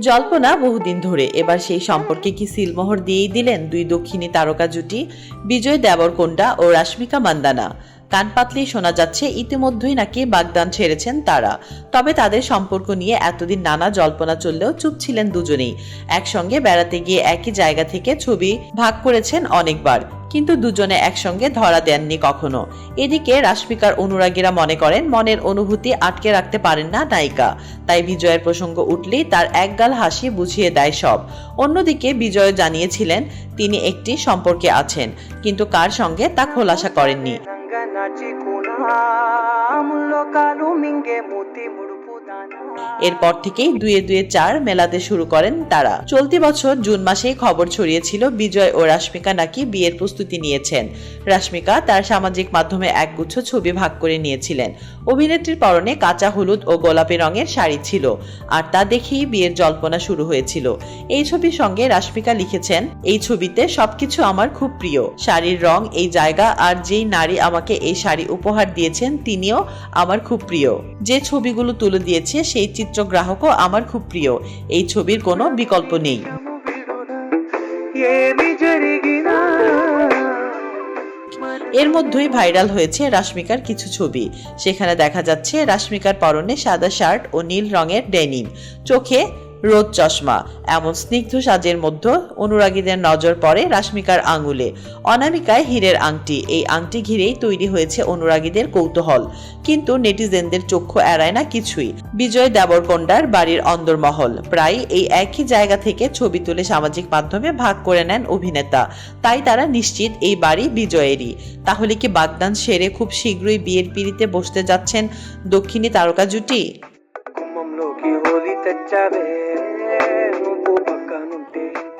জল্পনা বহুদিন ধরে এবার সেই সম্পর্কে কি সিলমোহর দিয়েই দিলেন দুই দক্ষিণী তারকা জুটি? বিজয় দেবরকোন্ডা ও রাশ্মিকা মান্দানা। কান পাতলেই শোনা যাচ্ছে ইতিমধ্যেই নাকি বাগদান ছেড়েছেন তারা। তবে তাদের সম্পর্ক নিয়ে এতদিন নানা জল্পনা চললেও চুপ ছিলেন দুজনেই। একসঙ্গে বেড়াতে গিয়ে একই জায়গা থেকে ছবি ভাগ করেছেন অনেকবার। কিন্তু দুজনে একসঙ্গে ধরা দেননি কখনো। এদিকে রাশ্মিকার অনুরাগীরা মনে করেন, মনের অনুভূতি আটকে রাখতে পারেন না নায়িকা। তাই বিজয়ের প্রসঙ্গ উঠলেই তার একগাল হাসি বুঝিয়ে দেয় সব। অন্যদিকে বিজয় জানিয়েছিলেন, তিনি একটি সম্পর্কে আছেন, কিন্তু কার সঙ্গে তা খোলাসা করেননি। এরপর থেকেই দুয়ে দুয়ে চার মেলাতে শুরু করেন তারা। চলতি বছর জুন মাসেই খবর ছড়িয়েছিল বিজয় ও রাশ্মিকা নাকি বিয়ের প্রস্তুতি নিয়েছেন। রাশ্মিকা তার সামাজিক মাধ্যমে একগুচ্ছ ছবি ভাগ করে নিয়েছিলেন। অভিনেত্রীর পরনে কাঁচা হলুদ ও গোলাপি রঙের শাড়ি ছিল, আর তা দেখেই বিয়ের জল্পনা শুরু হয়েছিল। এই ছবির সঙ্গে রাশ্মিকা লিখেছেন, এই ছবিতে সবকিছু আমার খুব প্রিয়। শাড়ির রং, এই জায়গা আর যেই নারী আমাকে এই শাড়ি উপহার দিয়েছেন তিনিও আমার খুব প্রিয়। যে ছবিগুলো তুলে দিয়ে দিয়েছে সেই চিত্র চিত্রগ্রাহকও আমার খুব প্রিয়। এই ছবির কোনো বিকল্প নেই। এর মধ্যেই ভাইরাল হয়েছে রাশমিকার কিছু ছবি। সেখানে দেখা যাচ্ছে রাশমিকার পরনে সাদা শার্ট ও নীল রঙের ডেনিম। চোখে রোদ চশমা। এমন স্নিগ্ধ সাজের মধ্যে অনুরাগীদের নজর পড়ে রাশ্মিকার আঙুলে। অনামিকায় হীরের আংটি। এই আংটি ঘিরেই তৈরি হয়েছে অনুরাগীদের কৌতূহল। কিন্তু নেটিজেনদের চক্ষু এড়ায় না কিছুই। বিজয় দেবরকোন্ডার বাড়ির অন্দরমহল। প্রায় এই একই জায়গা থেকে ছবি তুলে সামাজিক মাধ্যমে ভাগ করে নেন অভিনেতা। তাই তারা নিশ্চিত এই বাড়ি বিজয়েরই। তাহলে কি বাগদান সেরে খুব শীঘ্রই বিয়ের পিড়িতে বসতে যাচ্ছেন দক্ষিণী তারকা জুটি?